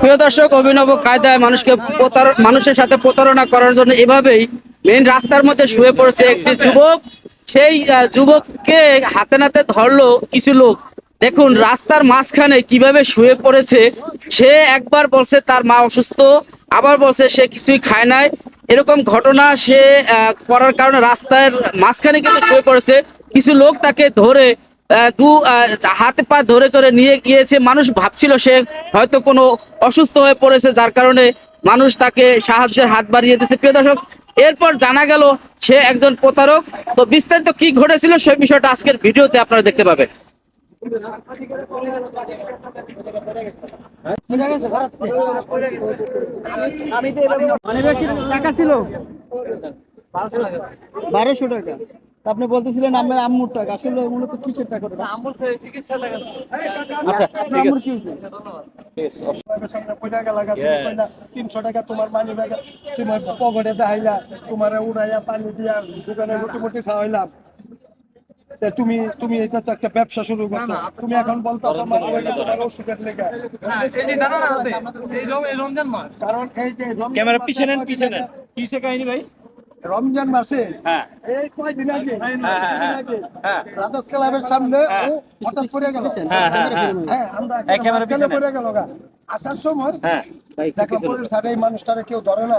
প্রিয় দর্শক, অভিনব কায়দায় মানুষকে মানুষের সাথে প্রতারণা করার জন্য এভাবেই মেন রাস্তার মধ্যে শুয়ে পড়েছে একটি যুবক। সেই যুবককে হাতে নাতে ধরলো কিছু লোক। দেখুন, রাস্তার মাঝখানে কীভাবে শুয়ে পড়েছে। সে একবার বলছে, তার মা অসুস্থ। আবার বলছে, সে কিছুই খায় নাই। এরকম ঘটনা সে করার কারণে রাস্তার মাঝখানে কিন্তু শুয়ে পড়েছে। কিছু লোক তাকে ধরে দু হাতে পা ধরে করে নিয়ে গিয়েছে। মানুষ ভাবছিল সে হয়তো কোনো অসুস্থ হয়ে পড়েছে, যার কারণে মানুষ তাকে সাহায্যের হাত বাড়িয়ে দিয়েছে। প্রিয় দর্শক, এরপর জানা গেল সে একজন প্রতারক। তো বিস্তারিত কি ঘটেছিল সেই বিষয়টা আজকের ভিডিওতে আপনারা দেখতে পাবেন। বারোশো টাকা। আপনি বলতেছিলেন আমার আম্মুর টাকা আসলে মূলত কিসের টাকা? ওটা? আচ্ছা আপনার ঠিক আম্মুর আছে। কি হয়েছে? তিনশো টাকা তোমার মানি ব্যাগ তোমার পকেটে দেখাইলা তোমার উড়াইয়া পানি দিয়া দোকানে রুটি মুটি খাওয়াইলাম। তা তুমি তুমি এটা তো একটা ব্যবসা শুরু করছ। তুমি এখন বলতো আমার ওইটা তোমার ওষুধের লেগে। কারণ এই যে রমজান ক্যামেরা পিছনে পিছনে কিসে কাহিনী ভাই? রমজান মাসে হ্যাঁ। এই কয়দিন আগে হ্যাঁ, হ্যাঁ, আগে হ্যাঁ। ক্লাবের সামনে। ও হঠাৎ পড়ে গেল। হ্যাঁ হ্যাঁ হ্যাঁ। হ্যাঁ আমরা এই ক্যামেরা মাঝখানে পিছনে। পড়ে গেল আসার সময় হ্যাঁ। দেখলাম পরের সাইডে এই মানুষটারে কেউ ধরে না।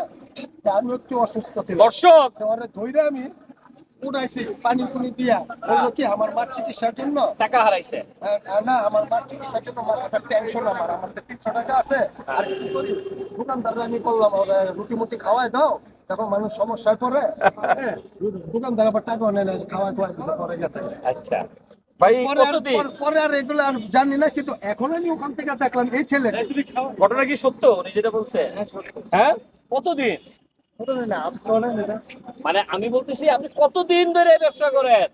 আমি একটু অসুস্থ ছিলাম। দর্শক! ধরে ধইরে আমি উঠাইছি পানি পুনি দিয়া। বলল কি আমার মার চিকিৎসার জন্য টাকা হারাইছে। না আমার মার চিকিৎসার জন্য মাথাটা টেনশন আমার। আমার তো তিনশো টাকা আছে। আর কি করি? দোকানদাররা আমি বললাম রুটি মুটি খাওয়াই দাও। তখন মানুষ সমস্যায় পড়ে হ্যাঁ, দোকানদার আবার টাকা নেয় না খাওয়াই খাওয়াই দিছে পরে গেছে। আচ্ছা। ভাই পরে আর পরে আর এগুলো আর জানি না কিন্তু এখন আমি ওখান থেকে দেখলাম এই ছেলে ঘটনা কি সত্য? উনি যেটা বলছে? হ্যাঁ কতদিন? মানে আমি বলতেছি আপনি কতদিন ধরে ব্যবসা করেন?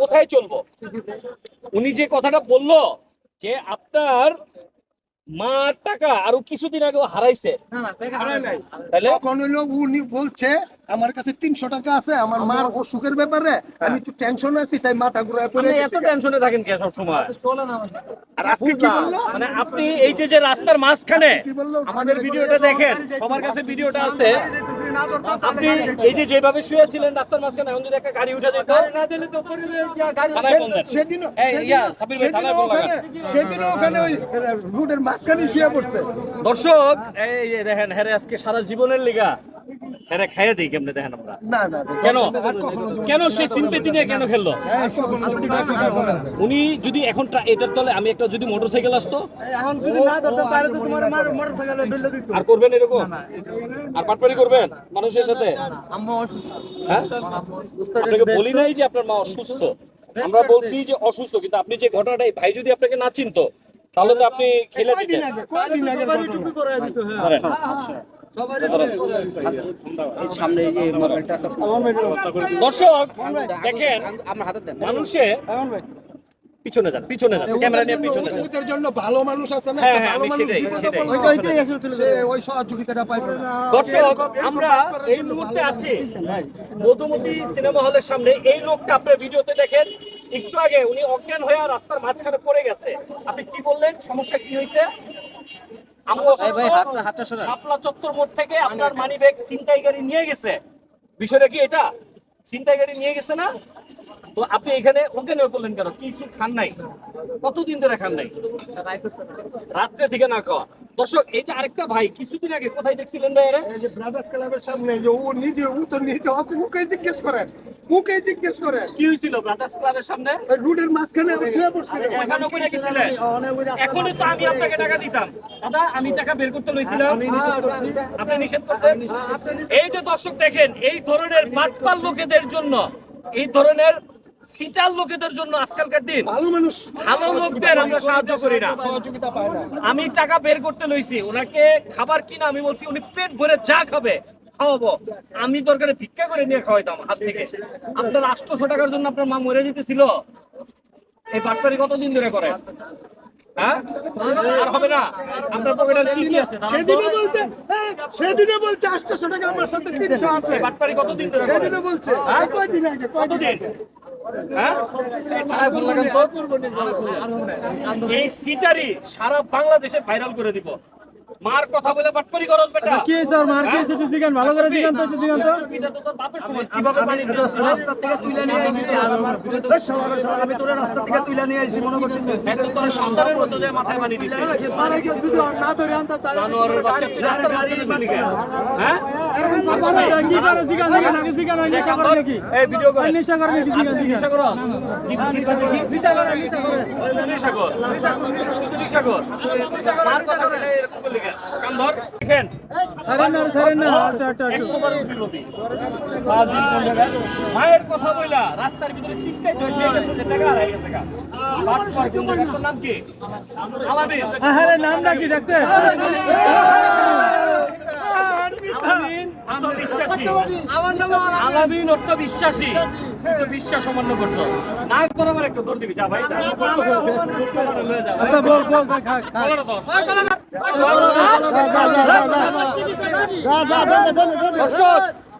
কোথায় চলবো? উনি যে কথাটা বলল যে আপনার মার টাকা আরও কিছুদিন আগে হারাইছে। হারাই নাই। তাহলে? তখন উনি বলছে আমার কাছে তিনশো টাকা আছে আমার মার অসুখের ব্যাপারে আমি একটু টেনশন আছি তাই মাথা ঘুরায় পড়ে এত টেনশনে থাকেন কে সব সময় আর আজকে কি বলল? মানে আপনি এই যে যে রাস্তার মাঝখানে আমাদের ভিডিওটা দেখেন সবার কাছে ভিডিওটা আছে। আপনি এই যে যেভাবে শুয়েছিলেন রাস্তার মাঝখানে এখন যদি একটা গাড়ি উঠে যেত থানায় ফোন দেন। সেদিনও এই, ইয়া, সাবির ভাই, থানায় ওখানে ওই রুটের মাঝখানে শুয়ে পড়ছে। দর্শক এই যে দেখেন হ্যাঁ আজকে সারা জীবনের লিগা। হ্যাঁ খাইয়ে দিই কেমনে দেখেন আমরা? না না কেন? কেন সে সিম্পেতি নিয়ে কেন খেললো? আর কখনো যদি না স্বীকার করে না। উনি যদি এখন এটার তলে আমি একটা যদি মোটরসাইকেল আসতো? এখন যদি না ধরতে পারে তো তোমার মার মোটরসাইকেলে দিত। আর করবেন এরকম? আর পাটপাড়ি করবেন মানুষের সাথে? হ্যাঁ? আপনাকে বলি নাই যে আপনার মা অসুস্থ। আমরা বলছি যে অসুস্থ কিন্তু আপনি যে ঘটনাটা এই ভাই যদি আপনাকে না চিনতো তাহলে তো আপনি খেলে কয়দিন দিতেন। আগে কয়দিন আগে টুপি পরে দিত হ্যাঁ। ধরেন। এই সামনে যে মোবাইলটা আছে দর্শক দেখেন আমার হাতে দেন। মানুষে পিছনে যান পিছনে যান। ক্যামেরা নিয়ে পিছনে যান। ওদের জন্য ভালো মানুষ আছে না? একটা ভালো মানুষ সেটাই, বিপদে সেটাই। পড়লে ওইটাই আসলে তুলে সে ওই সহযোগিতাটা পাইবে না। দর্শক এরকম- এরকম আমরা এই মুহূর্তে আছি। মধুমতি সিনেমা হলের সামনে। এই লোকটা আপনার ভিডিওতে দেখেন একটু আগে উনি অজ্ঞান হয়ে রাস্তার মাঝখানে পড়ে গেছে। আপনি কি বললেন? সমস্যা কি হয়েছে? শাপলা চত্বর মোড় থেকে আপনার মানি ব্যাগ ছিনতাই গাড়ি নিয়ে গেছে। বিষয়টা কি এটা? ছিনতাই গাড়ি নিয়ে গেছে না? তো আপনি এখানে পড়লেন কেন? কিছু খান নাই? কতদিন ধরে খান নাই? রাত্রে থেকে না খাওয়া। দর্শক এই যে আরেকটা ভাই কিছুদিন আগে কোথায় দেখছিলেন ভাই এই যে ব্রাদার্স ক্লাবের সামনে যে ও নিজে ও তো নিজে ওকে জিজ্ঞেস করেন ওকে জিজ্ঞেস করেন। কি ব্রাদার্স ক্লাবের সামনে? মাঝখানে আমি শুয়ে পড়ছিল ওখানে করে গেছিলেন? এখনই তো আমি আপনাকে টাকা দিতাম। দাদা আমি টাকা বের করতে লইছিলাম। আপনি নিষেধ করছেন? এই যে দর্শক দেখেন এই ধরনের বাটপাল লোকেদের জন্য এই ধরনের লোকেদের জন্য আজকালকার দিন ভালো মানুষ ভালো লোকদের আমরা সাহায্য করি না। সহযোগিতা পায় না। আমি টাকা বের করতে লইছি ওনাকে খাবার কিনা আমি বলছি উনি পেট ভরে যা খাবে খাওয়াবো। আমি দরকারে ভিক্ষা করে নিয়ে খাওয়াইতাম হাত থেকে। আপনার আটশোশো টাকার জন্য আপনার মা মরে যেতেছিল। এই বাটপারি কতদিন ধরে করে? হ্যাঁ? আর হবে না। আপনার পকেটে কি কি আছে? সেদিনে বলছে হ্যাঁ, সেদিনে বলছে আটশো টাকা আমার সাথে তিনশো আছে। বাটপারি কতদিন ধরে সেদিনে বলছে? কয়দিন আগে কয়দিন হ্যাঁ। এই সিটারি সারা বাংলাদেশে ভাইরাল করে দিব মার কথা বলে বাটপারি করস বেটা। কি স্যার মার কি একটু জিগান ভালো করে জিগান তো একটু জিগান তো। এটা তো তোর বাপের সময় কীভাবে পানি দিছিস? রাস্তা থেকে তুলে নিয়ে আসি। আমি তোর রাস্তা থেকে তুলে নিয়ে আসি মনে করছি এক তো তোর সন্তানের মতো যে মাথায় পানি দিছে। না ধরে আনতাম জানোয়ারের বাচ্চা তুই রাস্তার মাঝখানে শুনি কেন? হ্যাঁ? কি করে জিগান? জিগান আগে জিগান ওই নেশা করে। নাকি এই ভিডিও করে। নেশা করে নাকি জিগান জিগান। নেশা করো। নেশা করি? নেশা কর। নেশা কর নেশা কর। মার কথা এরকম করলি ধর না না? মায়ের কথা বইলা রাস্তার ভিতরে চিৎকার ধসে গেছে যে টাকা হারাই গেছে গা। বাটপার কোন জায়গায়? তোর নাম কি? আলামিন। আরে নাম নাকি দেখছে আলামিন অর্থ বিশ্বাসী বিশ্বাস অমান্য করছ নাক বরাবর একটু দৌড় দিবি যা ভাই। আচ্ছা বল বল খা খা না। দর্শক,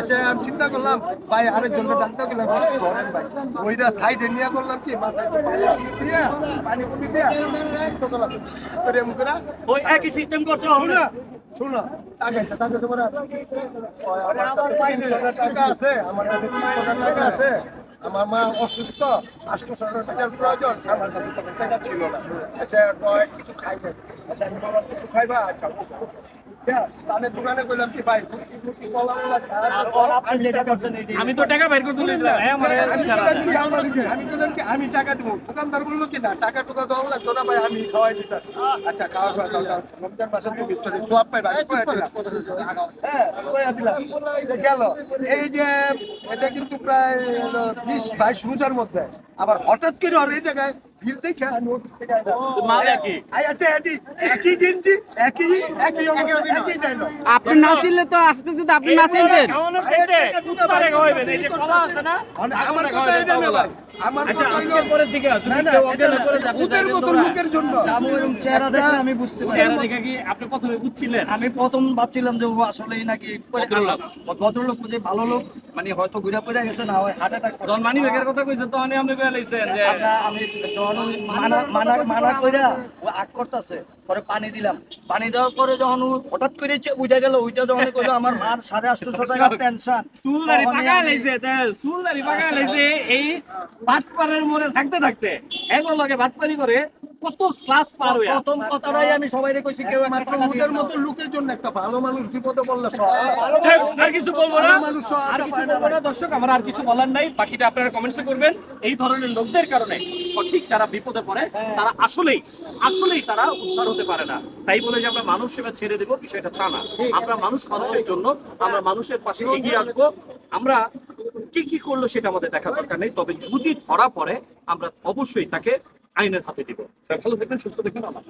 এসে আমি চিন্তা করলাম ভাই আরেকজনকে ডাকতে গেলাম ভাই, ধরেন ভাই। ওইটা সাইডে নিয়ে করলাম কি মাথায় পানি দিয়া পানি পুনি সিদ্ধ করলাম। করে এমন করে ওই একই সিস্টেম করছ শোনো পরে আমার কাছে টাকা আছে আমার কাছে টাকা আছে আমার মা অসুস্থ আটশো টাকার প্রয়োজন আমার কাছে টাকা ছিল না। কয় কিছু খাইবে? এসে আমি কিছু খাইবা? আচ্ছা আমি টাকা তো টাকা বাইর করে তুলেছিলাম হ্যাঁ আমার আমি টাকা দিব। দোকানদার বলল কি না টাকা টুকা দেওয়া লাগতো না ভাই আমি খাওয়াই দিতাম আচ্ছা খাওয়া। রমজান মাসের তো ভিতরে সোয়াব আমি হ্যাঁ দিলাম। গেল। এই যে এটা কিন্তু প্রায় হলো বিশ বাইশ রোজার মধ্যে। আবার হঠাৎ করে আর এই জায়গায় থেকে আচ্ছা একই একই গেঞ্জি একই একই একই ডায়লগ আপনি না চিনলে তো আজকে যদি আপনি না চিনতেন। খাওয়ানোর চাইতে কুত্তারে খাওয়াইবেন এই যে কলা আছে না? আমার কথা এটা না। ভাই আমার আচ্ছা কথা পরের দিকে ওদের মতো লোকের জন্য। চেহারা দেখে আমি বুঝতে পারি চেহারা দেখে কি আপনি প্রথমে বুঝছিলেন? আমি প্রথম ভাবছিলাম যে ও আসলেই নাকি ভদ্রলোক। যে ভালো লোক মানে হয়তো ঘুরে পড়ে গেছে না হয় হার্ট অ্যাটাক কথা কইছে তো আমি আপনি কইয়া লাইছেন যে আমি মানা মানা মানা কইরা ও আগ করতেছে। পরে পানি দিলাম। পানি দেওয়ার পরে যখন হঠাৎ করে চে- উঠে গেল ওইটা যখন কইলো আমার মার সাড়ে আটশোশো টাকা টেনশন চুলদারি পাকা লাইছে তে চুলদারি পাকা লাইছে এই ভাটপাড়ের মোড়ে থাকতে থাকতে। এগো ভাত ভাটপাড়ি করে কত ক্লাস পার হইয়া? প্রথম কথাটাই আমি কইছি কেউ মাত্র ওদের মতো লোকের জন্য একটা ভালো মানুষ বিপদে পড়লে সহায় আর কিছু বলব না। মানুষ আর কিছু বলব না দর্শক আমার আর কিছু বলার নাই। বাকিটা আপনারা কমেন্টসে করবেন। এই ধরনের লোকদের কারণে সঠিক যারা বিপদে পড়ে তারা আসলেই আসলেই তারা উদ্ধার হতে পারে না। তাই বলে যে আমরা মানুষ সেবা ছেড়ে দেবো বিষয়টা তা না। আমরা মানুষ মানুষের জন্য আমরা মানুষের পাশে এগিয়ে আসব। আমরা কি কি করল সেটা আমাদের দেখা দরকার নেই। তবে যদি ধরা পড়ে আমরা অবশ্যই তাকে আইনের হাতে দিব ভালো থাকবেন সুস্থ থাকবেন আল্লাহ।